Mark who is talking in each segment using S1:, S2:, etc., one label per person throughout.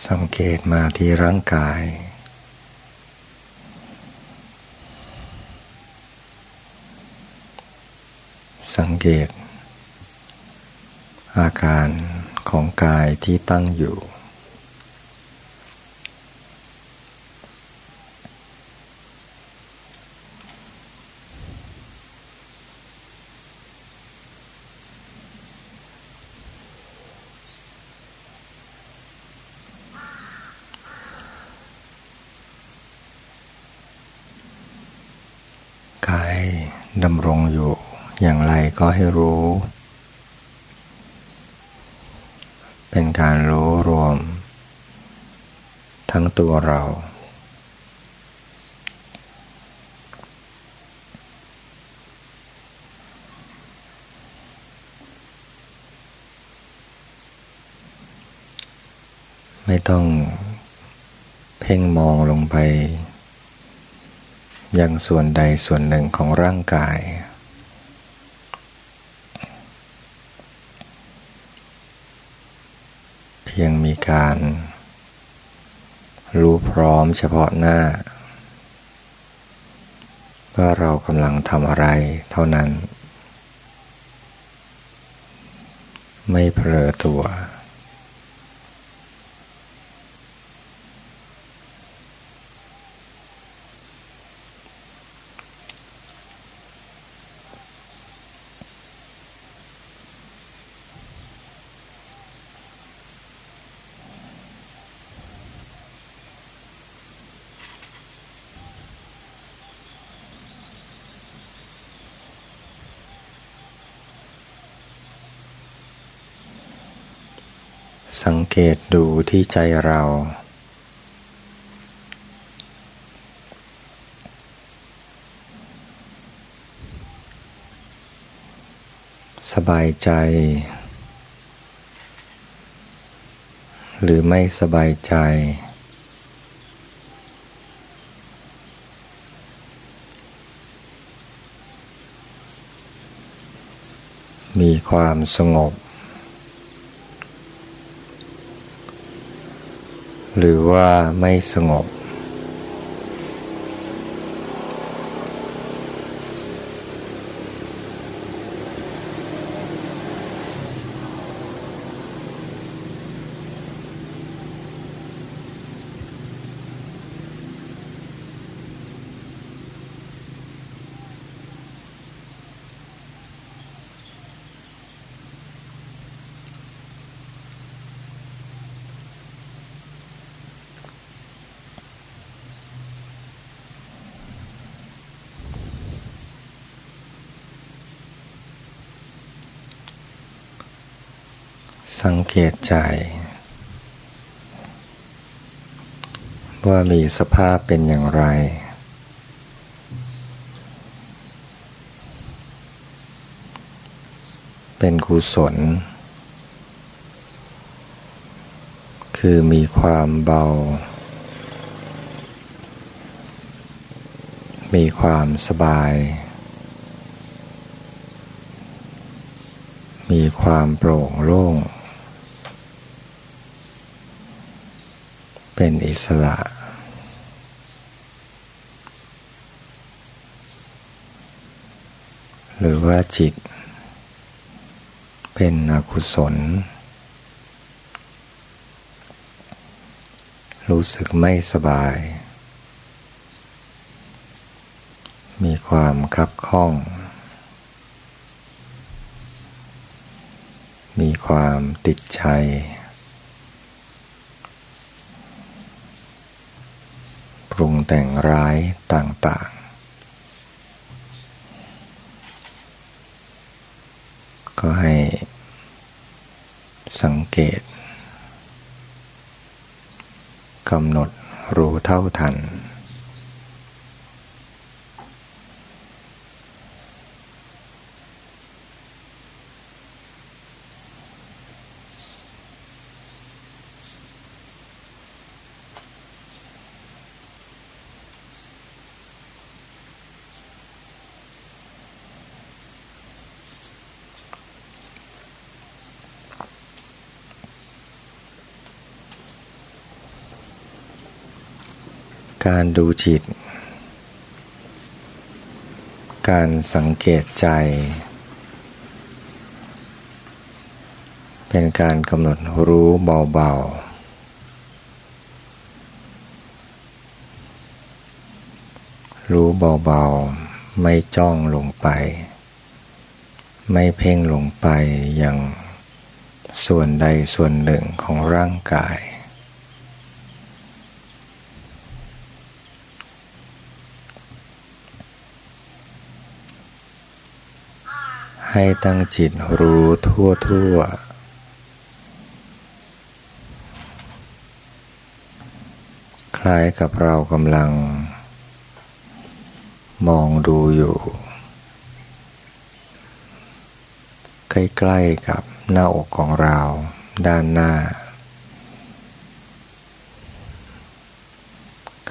S1: สังเกตมาที่ร่างกาย สังเกต อาการของกายที่ตั้งอยู่ กายดำรงอยู่อย่างไรก็ให้รู้ เป็นการรู้รวม ทั้งตัวเรา ไม่ต้องเพ่งมองลงไป ยังส่วนใดส่วนหนึ่งของร่างกาย เพียงมีการ รู้พร้อมเฉพาะหน้า ว่าเรากำลังทำอะไรเท่านั้น ไม่เผลอตัว สังเกตดูที่ใจเรา สบายใจ หรือไม่สบายใจ มีความสงบ หรือว่าไม่สงบ สังเกตใจ ว่ามีสภาพเป็นอย่างไร เป็นกุศล คือมีความเบา มีความสบาย มีความโปร่งโล่ง เป็นอิสระ หรือว่าจิต เป็นอกุศล รู้สึกไม่สบาย มีความคับข้อง มีความติดใจ ปรุง แต่งร้ายต่างๆ ก็ให้สังเกตกำหนดรู้เท่าทัน การดูจิต การสังเกตใจ เป็นการกำหนดรู้เบาๆ รู้เบาๆ ไม่จ้องลงไป ไม่เพ่งลงไปอย่างส่วนใดส่วนหนึ่งของร่างกาย ให้ตั้งจิตรู้ทั่วทั่วคล้ายกับเรากำลัง มองดูอยู่ ใกล้ๆกับหน้าอกของเราด้านหน้า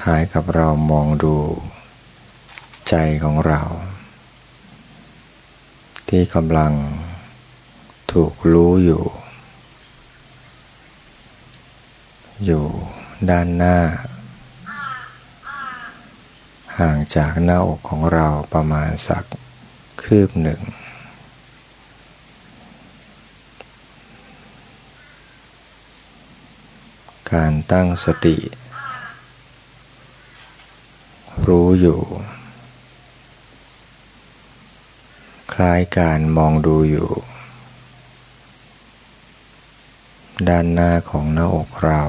S1: คล้ายกับเรามองดูใจของเรา ที่กำลังถูกรู้อยู่ อยู่ด้านหน้า ห่างจากหน้าอกของเราประมาณสักคืบหนึ่ง การตั้งสติ รู้อยู่ คล้ายการมองดูอยู่ ด้านหน้าของหน้าอกเรา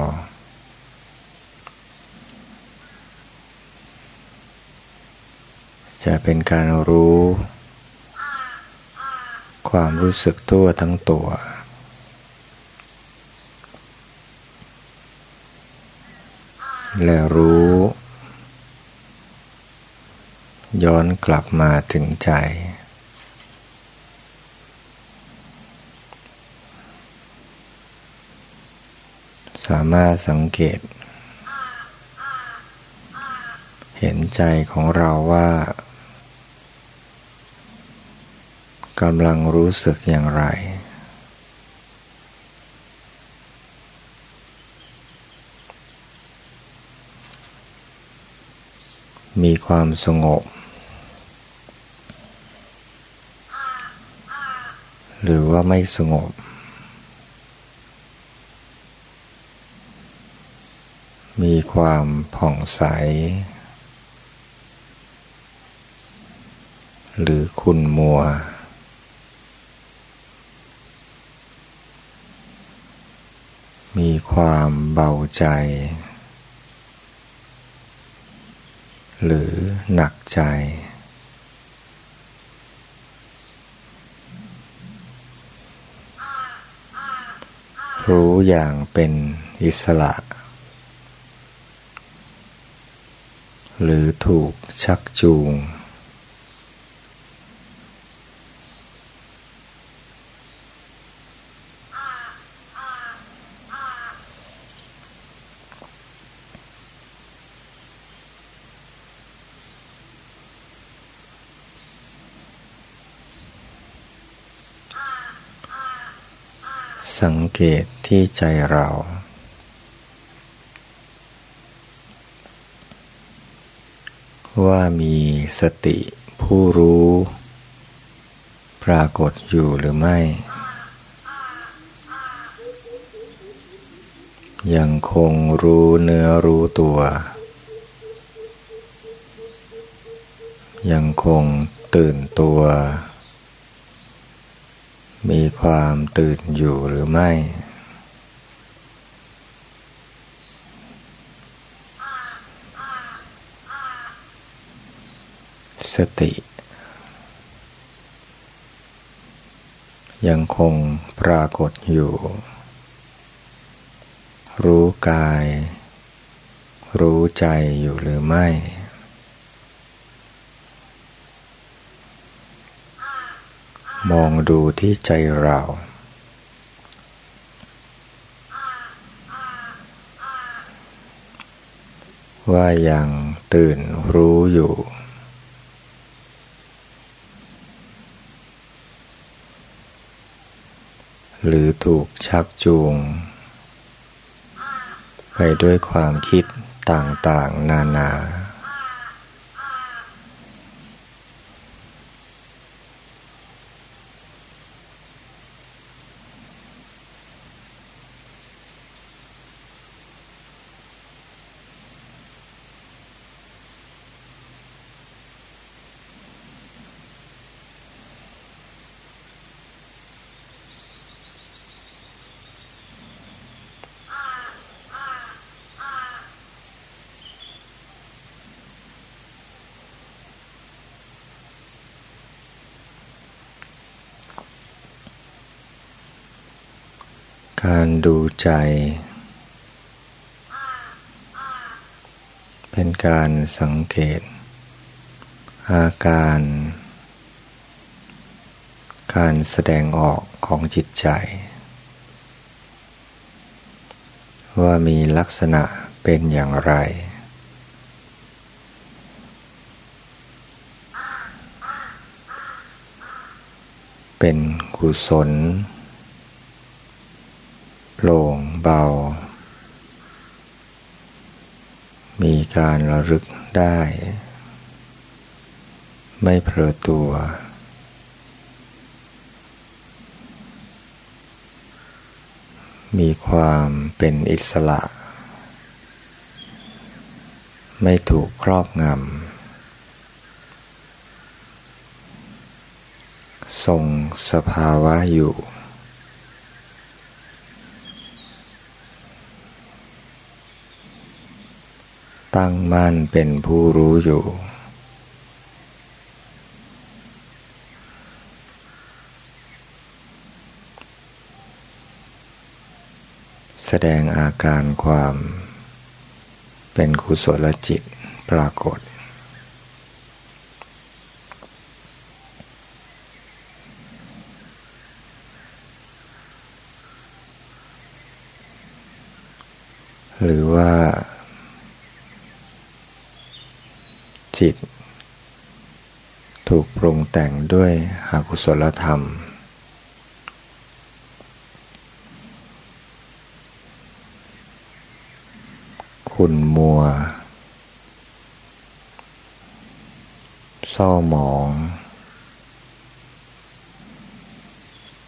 S1: จะเป็นการรู้ ความรู้สึกตัวทั้งตัว และรู้ย้อนกลับมาถึงใจ สามารถสังเกต เห็นใจของเราว่ากำลังรู้สึกอย่างไร มีความสงบ หรือว่าไม่สงบ มีความผ่องใส หรือขุ่นมัว มีความเบาใจ หรือหนักใจ รู้อย่างเป็นอิสระ หรือถูกชักจูง สังเกตที่ใจเรา ว่ามีสติผู้รู้ ปรากฏอยู่หรือไม่ ยังคงรู้เนื้อรู้ตัว ยังคงตื่นตัว มีความตื่นอยู่หรือไม่ สติ ยังคงปรากฏอยู่ รู้กาย รู้ใจอยู่หรือไม่ มองดูที่ใจเราว่ายังตื่นรู้อยู่ หรือถูกชักจูง ไปด้วยความคิดต่างๆ นานานารดู ใจ เป็นการสังเกต อาการ การแสดงออกของจิตใจ ว่ามีลักษณะเป็นอย่างไร เป็นกุศล โปร่งเบา มีการระลึกได้ ไม่เผลอตัว มีความเป็นอิสระ ไม่ถูกครอบงำ ทรงสภาวะอยู่ ตั้งมั่นเป็นผู้รู้อยู่ แสดงอาการความเป็นกุศลจิตปรากฏ หรือว่า จิต ถูกปรุงแต่งด้วยอกุศลธรรม คุณมัว เศร้าหมอง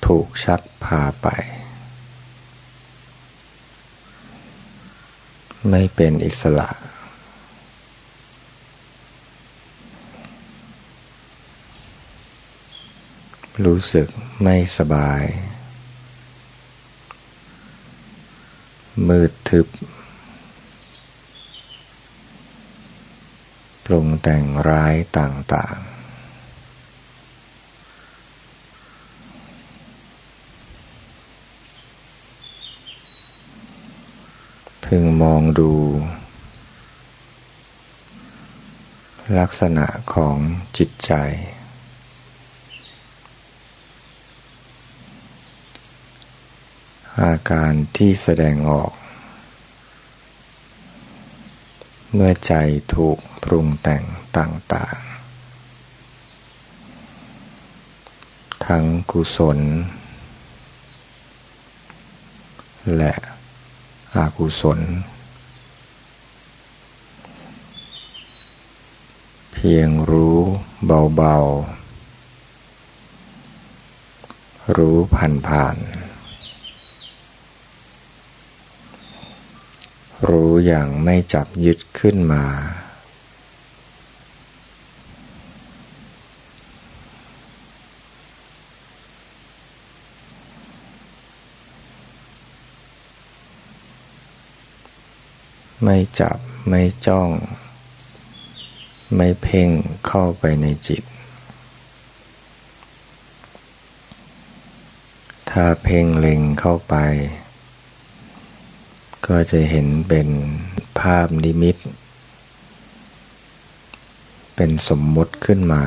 S1: ถูกชักพาไปไม่เป็นอิสระ รู้สึกไม่สบาย มืดทึบ ปรุงแต่งร้ายต่างๆ พึงมองดู ลักษณะของจิตใจ อาการที่แสดงออก เมื่อใจถูกปรุงแต่งต่างๆ ทั้งกุศล และอกุศล เพียงรู้เบาๆ รู้ผ่านๆ รู้อย่างไม่จับยึดขึ้นมา ไม่จับไม่จ้อง ไม่เพ่งเข้าไปในจิต ถ้าเพ่งเล็งเข้าไป ก็จะเห็นเป็นภาพนิมิต เป็นสมมติขึ้นมา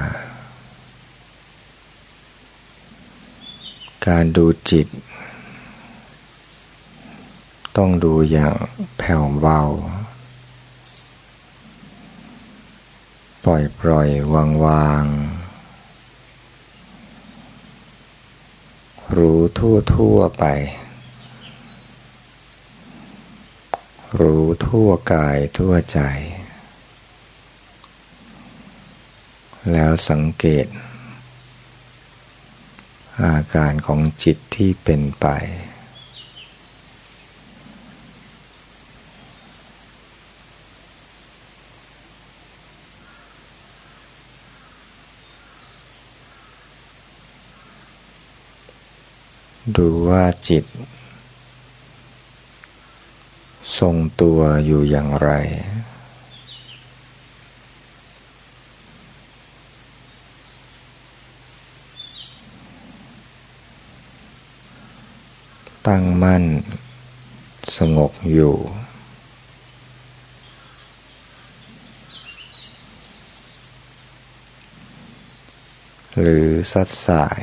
S1: การดูจิต ต้องดูอย่างแผ่วเบา ปล่อยปล่อยวางวางรู้ทั่วทั่วไป รู้ทั่วกายทั่วใจ แล้วสังเกต อาการของจิตที่เป็นไป ดูว่าจิต ทรงตัวอยู่อย่างไร ตั้งมั่น สงบอยู่ หรือสัดสาย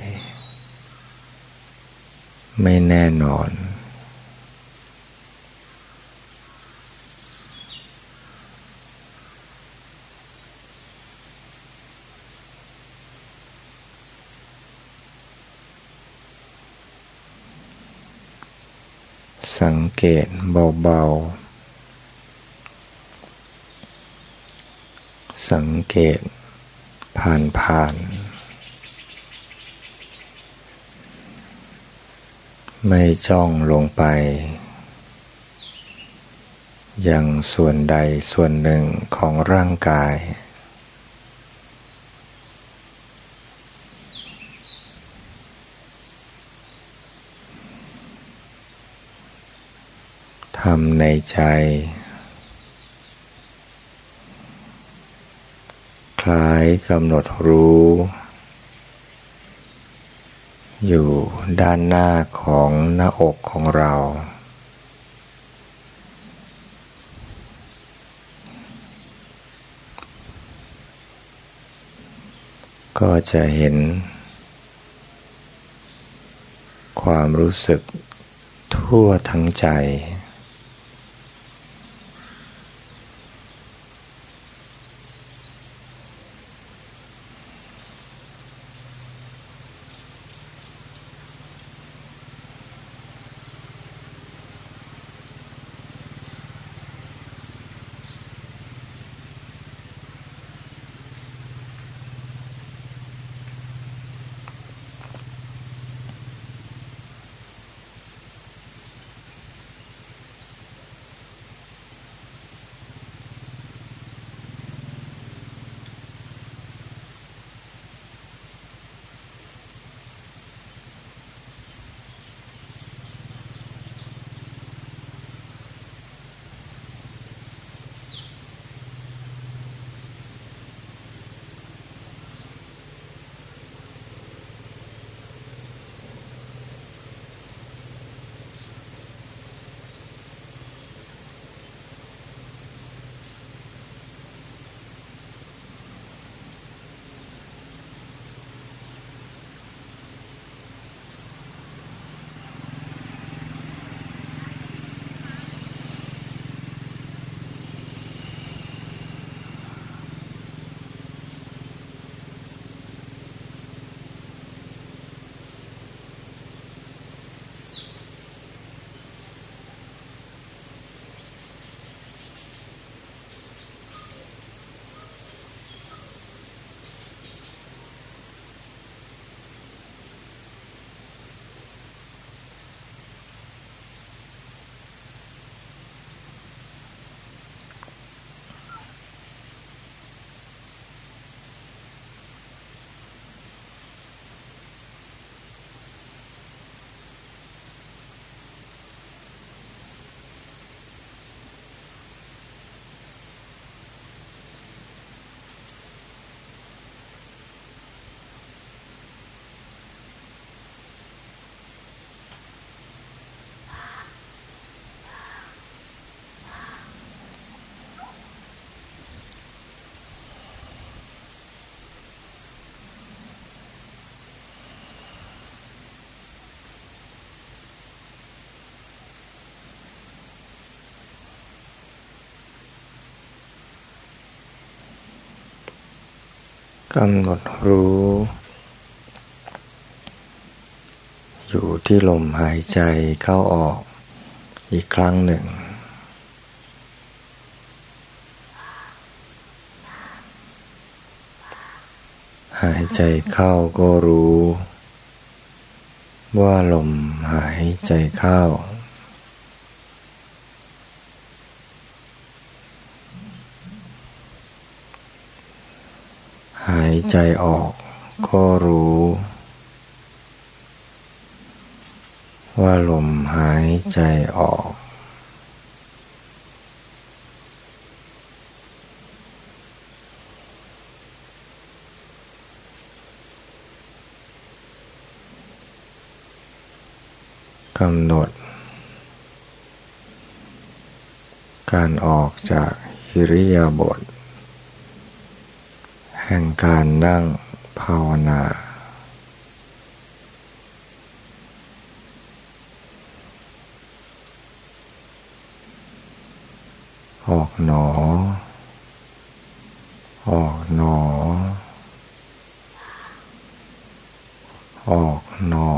S1: ไม่แน่นอน สัง เกตเบาๆ สังเกตผ่านๆ ไม่จ้องลงไปย่างส่วนใดส่วนหนึ่งของร่างกาย ทำในใจ คล้ายกำหนดรู้ อยู่ด้านหน้าของหน้าอกของเรา ก็จะเห็น ความรู้สึกทั่วทั้งใจ กำหนดรู้ อยู่ที่ลมหายใจเข้าออกอีกครั้งหนึ่ง หายใจเข้าก็รู้ ว่าลมหายใจเข้า ใจออก ก็รู้ ว่าลมหายใจออก กำหนด การออกจากอิริยาบถ แห่งการนั่งภาวนา ออกหนอ ออกหนอ ออกหนอ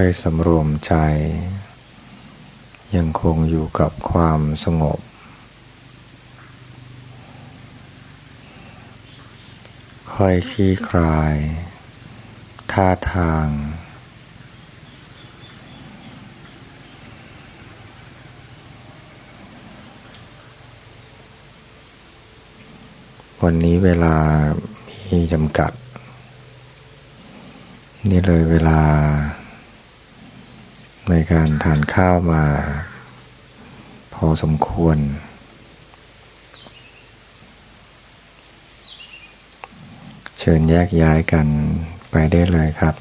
S1: ค่อยสำรวมใจ ยังคงอยู่กับความสงบ ค่อยคลี่คลาย ท่าทาง วันนี้เวลามีจำกัด นี่เลยเวลา ในการทานข้าวมาพอสมควร เชิญแยกย้ายกันไปได้เลยครับ